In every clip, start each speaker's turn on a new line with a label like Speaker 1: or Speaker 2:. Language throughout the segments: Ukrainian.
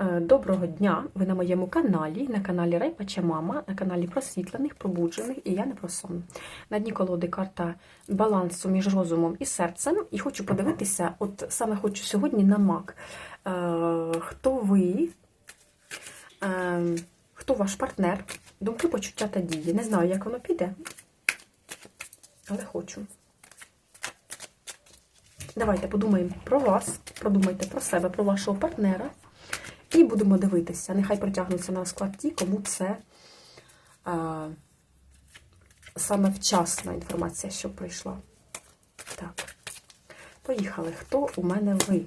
Speaker 1: Е, Доброго дня! Ви на моєму каналі, на каналі Райпача Мама, на каналі просвітлених, пробуджених і я не про сон. На дні колоди карта балансу між розумом і серцем. І хочу подивитися, от саме хочу сьогодні на мак. Е, Хто ви? Е, Хто ваш партнер? Думки, почуття та дії. Не знаю, як воно піде, але хочу. Давайте подумаємо про вас, подумайте про себе, про вашого партнера. І будемо дивитися. Нехай притягнуться на розклад ті, кому це а, саме вчасна інформація, що прийшла. Так, поїхали. Хто у мене ви?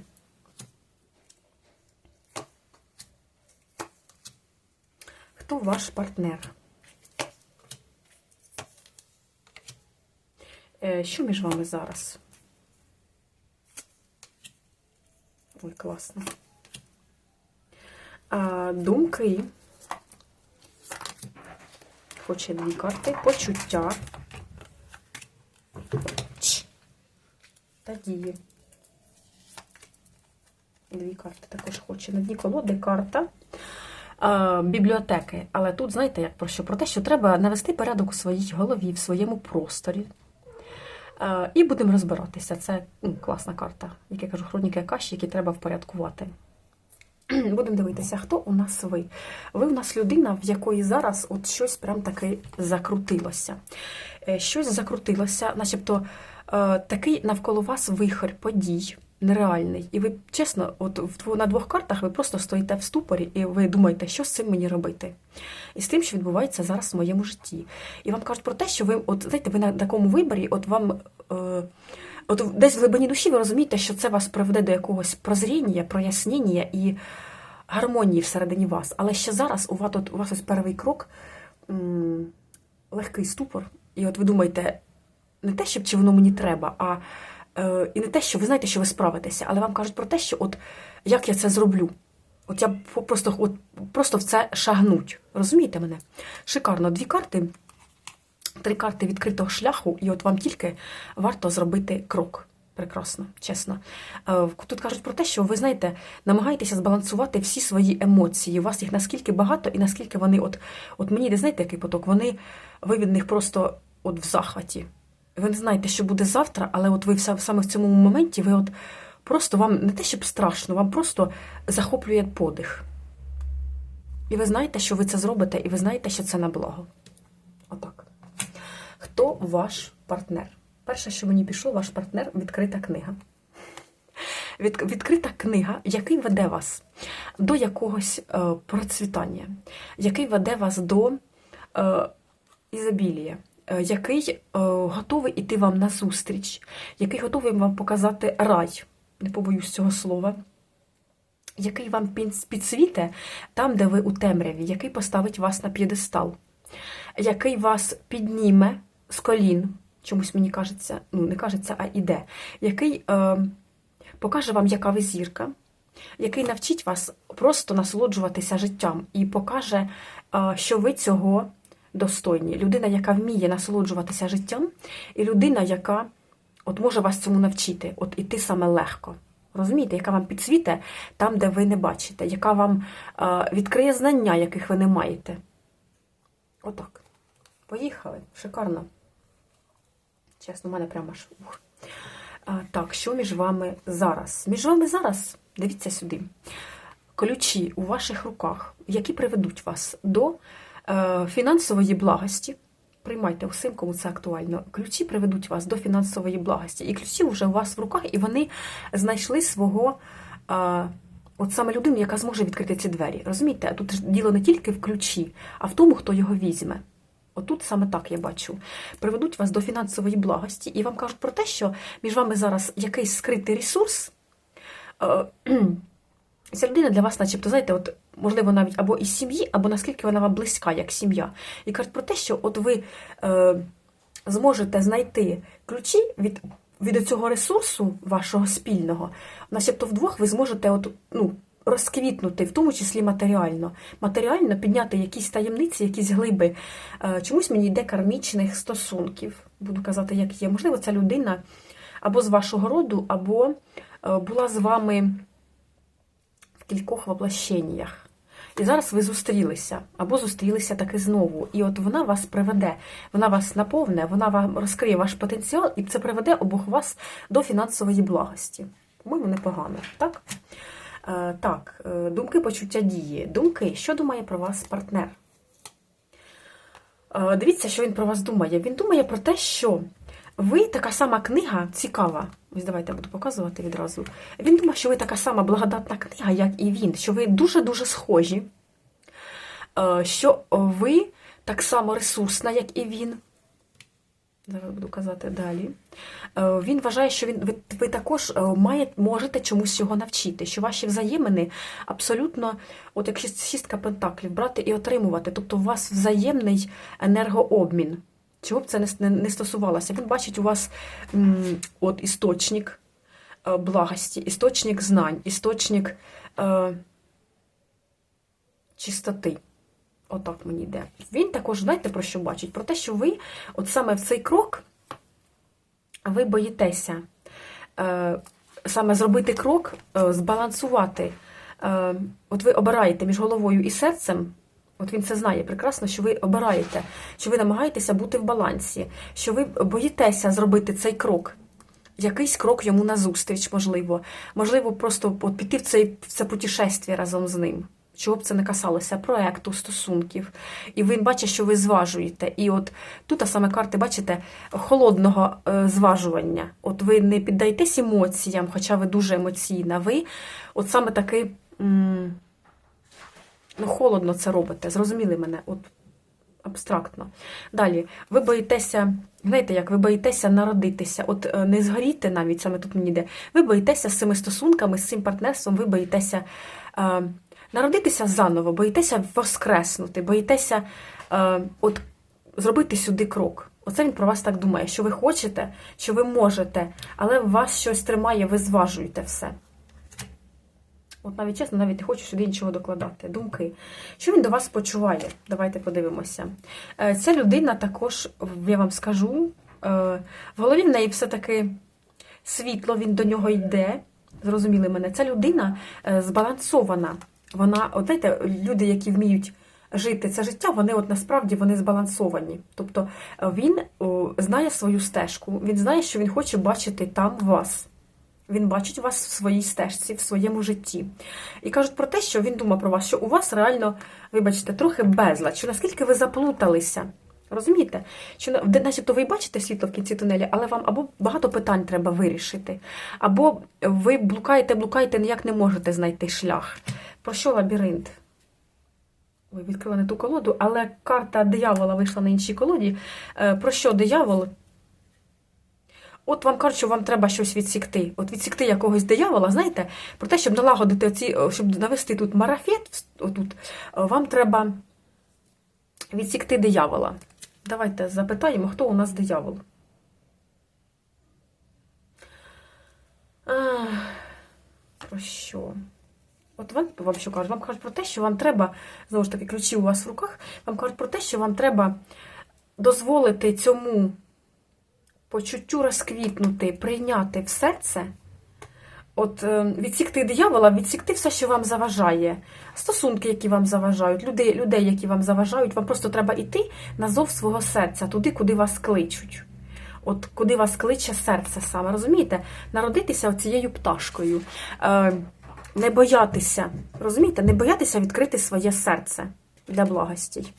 Speaker 1: Хто ваш партнер? Е, Що між вами зараз? Ой, класно. Думки. Хоче дві карти. Почуття. Та дії. Дві карти також хоче. На дні колоди карта а, бібліотеки. Але тут, знаєте, як про що? Про те, що треба навести порядок у своїй голові, в своєму просторі. А, і будемо розбиратися. Це ну, класна карта, як я кажу, хроніки Акаші, які треба впорядкувати. Будемо дивитися, хто у нас ви. Ви у нас людина, в якої зараз от щось прям таки закрутилося. Е, Щось закрутилося, начебто е, такий навколо вас вихор подій нереальний. І ви, чесно, от на двох картах ви просто стоїте в ступорі і ви думаєте, що з цим мені робити. І з тим, що відбувається зараз в моєму житті. І вам кажуть про те, що ви, от знаєте, ви на такому виборі, от вам. Е, От десь в глибині душі ви розумієте, що це вас приведе до якогось прозріння, прояснення і гармонії всередині вас. Але ще зараз у вас, у вас ось перший крок легкий ступор. І от ви думаєте, не те, щоб чи воно мені треба, а е, і не те, що ви знаєте, що ви справитеся, але вам кажуть про те, що от як я це зроблю. От я просто, от, просто в це шагнуть. Розумієте мене? Шикарно. Дві карти три карти відкритого шляху, і от вам тільки варто зробити крок. Прекрасно, чесно. Е, Тут кажуть про те, що ви знаєте, намагаєтеся збалансувати всі свої емоції. У вас їх наскільки багато, і наскільки вони, от, от мені не знаєте, який поток, вони ви від них просто от в захваті. Ви не знаєте, що буде завтра, але от ви саме в цьому моменті, ви от просто вам не те, щоб страшно, вам просто захоплює подих. І ви знаєте, що ви це зробите, і ви знаєте, що це на благо. Отак. Хто ваш партнер? Перше, що мені пішло, ваш партнер відкрита книга. Від, відкрита книга, який веде вас до якогось е, процвітання, який веде вас до е, ізобілія, е, який е, готовий іти вам на зустріч, який готовий вам показати рай, не побоюсь цього слова, який вам підсвіте там, де ви у темряві, який поставить вас на п'єдестал, який вас підніме з колін, чомусь мені кажеться, ну не кажеться, а іде, який е, покаже вам, яка ви зірка, який навчить вас просто насолоджуватися життям і покаже, е, що ви цього достойні. Людина, яка вміє насолоджуватися життям, і людина, яка от може вас цьому навчити, от іти саме легко. Розумієте, яка вам підсвіте там, де ви не бачите, яка вам е, відкриє знання, яких ви не маєте. Отак. Поїхали. Шикарно. Чесно, у мене прямо аж. ух. А, так, що між вами зараз? Між вами зараз, дивіться сюди. Ключі у ваших руках, які приведуть вас до е, фінансової благості. Приймайте усім, кому це актуально. Ключі приведуть вас до фінансової благості. І ключі вже у вас в руках, і вони знайшли свого. Е, От саме людину, яка зможе відкрити ці двері. Розумієте, тут діло не тільки в ключі, а в тому, хто його візьме. Отут саме так я бачу. Приведуть вас до фінансової благості, і вам кажуть про те, що між вами зараз якийсь скритий ресурс. Е, Ця людина для вас, начебто, знаєте, от можливо, навіть або із сім'ї, або наскільки вона вам близька, як сім'я. І кажуть про те, що от ви е, зможете знайти ключі від, від цього ресурсу вашого спільного, начебто вдвох ви зможете от, ну, розквітнути, в тому числі матеріально. Матеріально підняти якісь таємниці, якісь глиби. Е, чомусь мені йде кармічних стосунків. Буду казати, як є. Можливо, ця людина або з вашого роду, або е, була з вами в кількох воплощеннях. І зараз ви зустрілися, або зустрілися таки знову. І от вона вас приведе, вона вас наповне, вона вам розкриє ваш потенціал, і це приведе обох вас до фінансової благості. По-моєму, непогано, так? Е, так, е, думки, почуття дії. Думки, що думає про вас партнер? Е, дивіться, що він про вас думає. Він думає про те, що ви така сама книга цікава. Ось давайте я буду показувати відразу. Він думає, що ви така сама благодатна книга, як і він, що ви дуже-дуже схожі, що ви так само ресурсна, як і він. Зараз буду казати далі. Е, Він вважає, що він, ви, ви також е, має, можете чомусь його навчити, що ваші взаємини абсолютно, от як шістка пентаклів, брати і отримувати. Тобто у вас взаємний енергообмін. Чого б це не, не, не стосувалося? Він бачить у вас м, от істочник е, благості, істочник знань, істочник е, чистоти. Отак мені йде. Він також, знаєте, про що бачить? Про те, що ви, от саме в цей крок, ви боїтеся е, саме зробити крок, е, збалансувати. Е, от ви обираєте між головою і серцем. От він це знає прекрасно, що ви обираєте, що ви намагаєтеся бути в балансі, що ви боїтеся зробити цей крок. Якийсь крок йому назустріч, можливо. Можливо, просто от піти в, цей, в це путешествие разом з ним. Чого б це не касалося проекту, стосунків. І він бачить, що ви зважуєте. І от тут а саме карти, бачите, холодного е, зважування. От ви не піддаєтесь емоціям, хоча ви дуже емоційна. Ви от саме таки ну, холодно це робите. Зрозуміли мене? От абстрактно. Далі, ви боїтеся, знаєте, як ви боїтеся народитися, от е, не згоріти навіть саме тут мені йде. Ви боїтеся з цими стосунками, з цим партнерством, ви боїтеся е, народитися заново, боїтеся воскреснути, боїтеся е, от, зробити сюди крок. Оце він про вас так думає, що ви хочете, що ви можете, але вас щось тримає, ви зважуєте все. От навіть чесно, навіть не хочу сюди нічого докладати. Думки. Що він до вас почуває? Давайте подивимося. Е, Ця людина також, я вам скажу, е, в голові в неї все-таки світло, він до нього йде. Зрозуміли мене. Ця людина е, збалансована. Вона, от знаєте, люди, які вміють жити це життя, вони от насправді вони збалансовані. Тобто е, він знає свою стежку, він знає, що він хоче бачити там вас. Він бачить вас в своїй стежці, в своєму житті. І кажуть про те, що він думає про вас, що у вас реально, вибачте, трохи безлад, що наскільки ви заплуталися. Розумієте? Що начебто ви бачите світло в кінці тунелі, але вам або багато питань треба вирішити, або ви блукаєте, блукаєте, ніяк не можете знайти шлях. Про що лабіринт? Ой, відкрила не ту колоду, але карта диявола вийшла на іншій колоді. Е, Про що диявол? От вам кажуть, що вам треба щось відсікти. От відсікти якогось диявола, знаєте, про те, щоб налагодити оці, щоб навести тут марафет, отут, е, вам треба відсікти диявола. Давайте запитаємо, хто у нас диявол. Про що? От вам, вам що кажуть? Вам кажуть про те, що вам треба, знову ж таки, ключі у вас в руках, вам кажуть про те, що вам треба дозволити цьому почуттю розквітнути, прийняти в серце, от е, відсікти диявола, відсікти все, що вам заважає, стосунки, які вам заважають, людей, людей, які вам заважають, вам просто треба йти на зов свого серця, туди, куди вас кличуть. От куди вас кличе серце саме, розумієте? Народитися цією пташкою, е, не боятися, розумієте, не боятися відкрити своє серце для благостей.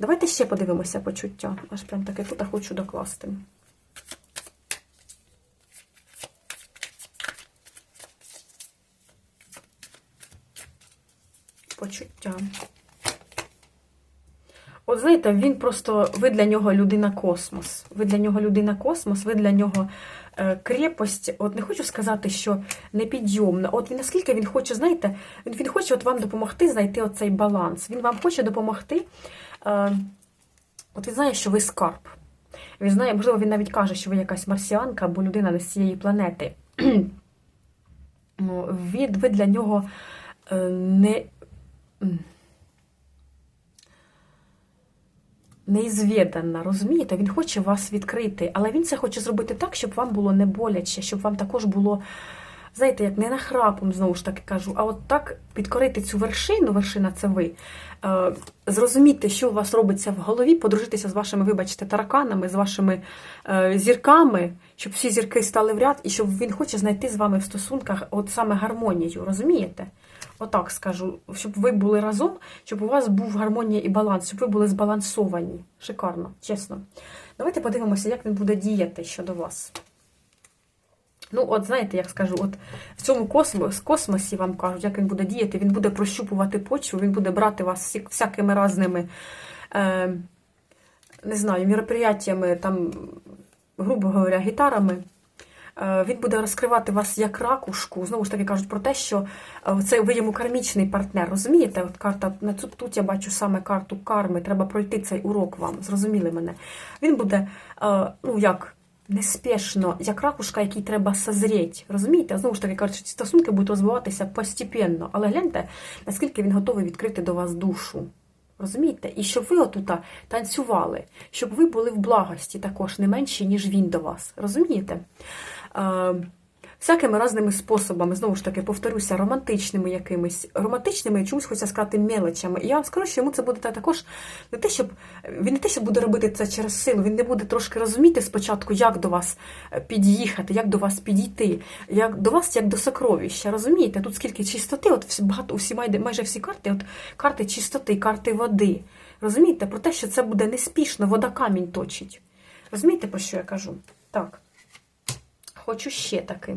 Speaker 1: Давайте ще подивимося почуття. Аж прям таке тут хочу докласти. Почуття. От знаєте, він просто, ви для нього людина космос. Ви для нього людина космос, ви для нього крепость. От не хочу сказати, що непідйомна. От наскільки він хоче, знаєте, він, хоче от вам допомогти знайти оцей баланс. Він вам хоче допомогти. Е, от він знає, що ви скарб. Він знає, можливо, він навіть каже, що ви якась марсіанка або людина не з цієї планети. Ну, ви для нього е, не. м, неізвідана, розумієте? Він хоче вас відкрити, але він це хоче зробити так, щоб вам було не боляче, щоб вам також було знаєте, як не нахрапом, знову ж таки кажу, а от так підкорити цю вершину, вершина це ви, е, зрозуміти, що у вас робиться в голові, подружитися з вашими, вибачте, тараканами, з вашими е, зірками, щоб всі зірки стали в ряд, і щоб він хоче знайти з вами в стосунках от саме гармонію, розумієте? Отак скажу, щоб ви були разом, щоб у вас був гармонія і баланс, щоб ви були збалансовані. Шикарно, чесно. Давайте подивимося, як він буде діяти щодо вас. Ну, от знаєте, як скажу, от в цьому космос, космосі вам кажуть, як він буде діяти, він буде прощупувати почву, він буде брати вас всі, всякими разними, е, не знаю, мероприятиями, там, грубо говоря, гітарами. Е, Він буде розкривати вас як ракушку. Знову ж таки кажуть про те, що е, це ви йому кармічний партнер. Розумієте? От карта на тут, тут я бачу саме карту карми. Треба пройти цей урок вам. Зрозуміли мене. Він буде, е, ну як. Неспішно, як ракушка, якій треба созріти. Розумієте? Знову ж таки кажуть, ці стосунки будуть розвиватися постепенно. Але гляньте, наскільки він готовий відкрити до вас душу. Розумієте? І щоб ви отута танцювали, щоб ви були в благості також не менші, ніж він до вас. Розумієте? Всякими разними способами, знову ж таки, повторюся, романтичними якимись, романтичними, чомусь хочеться сказати, мелочами. І я вам скажу, що йому це буде також не те, щоб він не те, що буде робити це через силу, він не буде трошки розуміти спочатку, як до вас е, під'їхати, як до вас підійти, як до вас, як до сокровища. Розумієте? Тут скільки чистоти, от всі багато усі майже всі карти, от карти чистоти, карти води. Розумієте, про те, що це буде неспішно, вода камінь точить. Розумієте, про що я кажу? Так. Хочу ще таки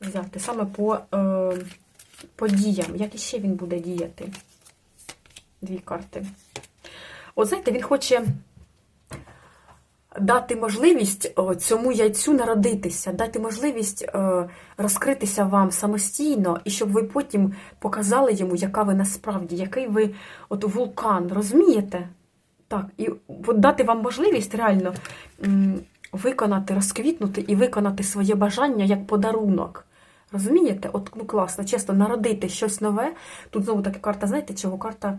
Speaker 1: взяти саме по, е, по діям. Як іще він буде діяти? Дві карти. От знаєте, він хоче дати можливість цьому яйцю народитися, дати можливість е, розкритися вам самостійно, і щоб ви потім показали йому, яка ви насправді, який ви от вулкан, розумієте? Так, і от дати вам можливість реально виконати, розквітнути і виконати своє бажання як подарунок. Розумієте? От ну класно, чесно, народити щось нове. Тут знову така карта, знаєте, чого карта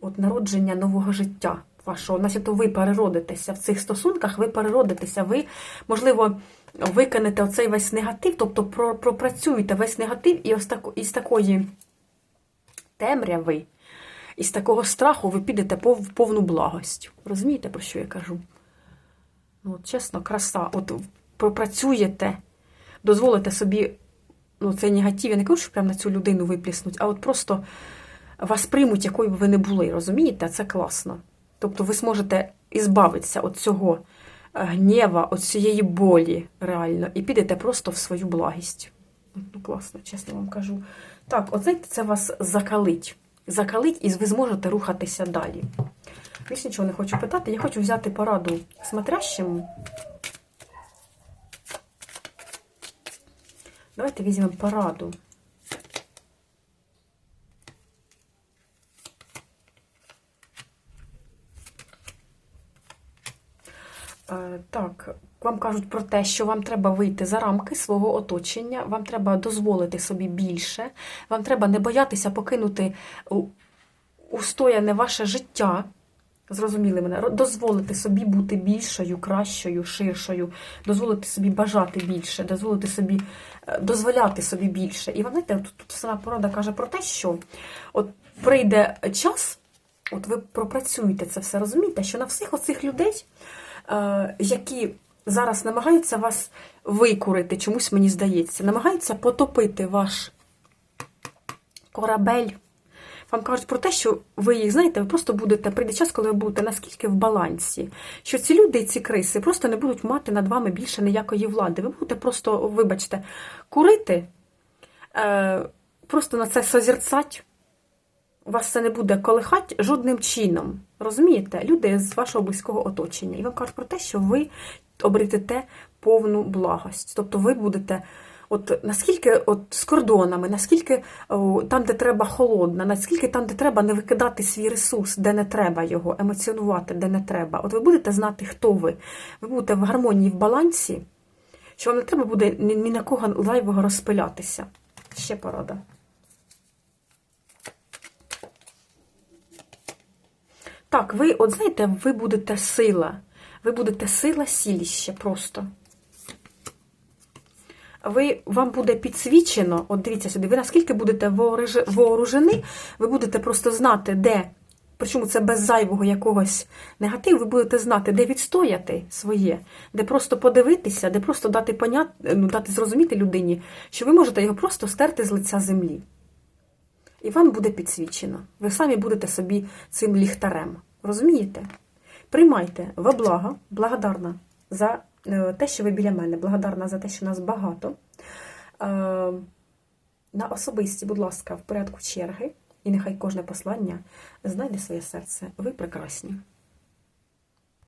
Speaker 1: от народження нового життя вашого. Значить, ви переродитеся в цих стосунках, ви переродитеся, ви, можливо, викинете оцей весь негатив, тобто пропрацюєте весь негатив і ось тако, із такої темряви, із такого страху ви підете в повну благость. Розумієте, про що я кажу? Ну, чесно, краса. От пропрацюєте, дозволите собі ну, цей негатив, я не кажу, що прямо на цю людину випліснуть, а от просто вас приймуть, якою б ви не були, розумієте? Це класно. Тобто ви зможете ізбавитися від цього е, гнєва, від цієї болі реально, і підете просто в свою благість. Ну, класно, чесно вам кажу. Так, от знаєте, це вас закалить. Закалить, і ви зможете рухатися далі. Більш нічого не хочу питати. Я хочу взяти пораду смотрящому. Давайте візьмемо пораду. Е, Так, вам кажуть про те, що вам треба вийти за рамки свого оточення, вам треба дозволити собі більше, вам треба не боятися покинути устояне ваше життя. Зрозуміли мене, дозволити собі бути більшою, кращою, ширшою, дозволити собі бажати більше, дозволити собі е, дозволяти собі більше. І ви знаєте, тут, тут сама порада каже про те, що от прийде час, от ви пропрацюєте це все, розумієте, що на всіх оцих людей, е, які зараз намагаються вас викурити, чомусь мені здається, намагаються потопити ваш корабель. Вам кажуть про те, що ви їх знаєте, ви просто будете, прийде час, коли ви будете наскільки в балансі, що ці люди і ці криси просто не будуть мати над вами більше ніякої влади. Ви будете просто, вибачте, курити, е, просто на це созерцать. Вас це не буде колихати жодним чином. Розумієте? Люди з вашого близького оточення. І вам кажуть про те, що ви обретете повну благость. Тобто ви будете. От наскільки от з кордонами, наскільки о, там, де треба холодно, наскільки там, де треба не викидати свій ресурс, де не треба його, емоціонувати, де не треба. От ви будете знати, хто ви. Ви будете в гармонії, в балансі, що вам не треба буде ні, ні на кого зайвого розпилятися. Ще порада. Так, ви, от знаєте, ви будете сила. Ви будете сила сіліще просто. Ви, вам буде підсвічено, от дивіться сюди, ви наскільки будете вооружені, ви будете просто знати, де, причому це без зайвого якогось негативу, ви будете знати, де відстояти своє, де просто подивитися, де просто дати понят, ну, дати зрозуміти людині, що ви можете його просто стерти з лиця землі. І вам буде підсвічено. Ви самі будете собі цим ліхтарем. Розумієте? Приймайте во благо, благодарна за те, що ви біля мене, благодарна за те, що нас багато. Е, На особисті, будь ласка, в порядку черги, і нехай кожне послання знайде своє серце. Ви прекрасні.